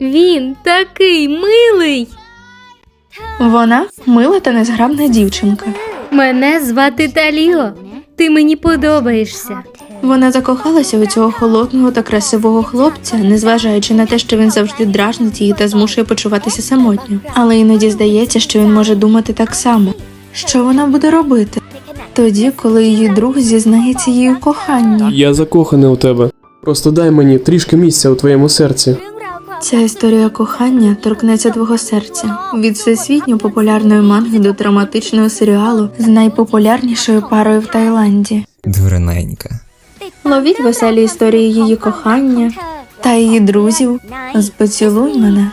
Він такий милий. Вона мила та незграбна дівчинка. Мене звати Таліо. Ти мені подобаєшся. Вона закохалася у цього холодного та красивого хлопця, незважаючи на те, що він завжди дражнить її та змушує почуватися самотньо. Але іноді здається, що він може думати так само. Що вона буде робити? Тоді, коли її друг зізнається їй у коханні. Я закоханий у тебе. Просто дай мені трішки місця у твоєму серці. Ця історія кохання торкнеться твого серця від всесвітньо популярної манги до драматичного серіалу з найпопулярнішою парою в Таїланді. Дурненька. ловіть веселі історії її кохання та її друзів. з «Поцілуй мене.